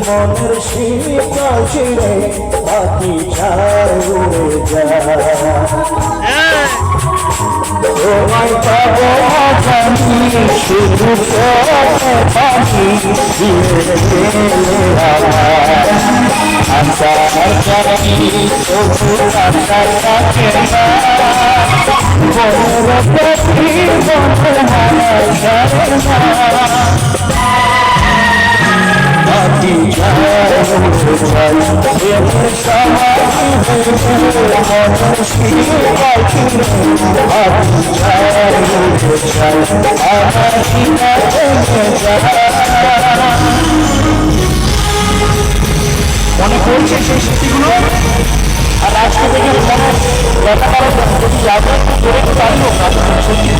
মনের শীতল ছিঁড়ে পাখি চার উড়ে যায় তোমায় পাবো জানি শুধু পাখি আশার জানি তবু আশা থাকে না মনের প্রতি মনে হারা মনে পড়ছে সেই স্মৃতিগুলো? আর আজকে থেকে মনে ব্যথা করার যদি সত্যি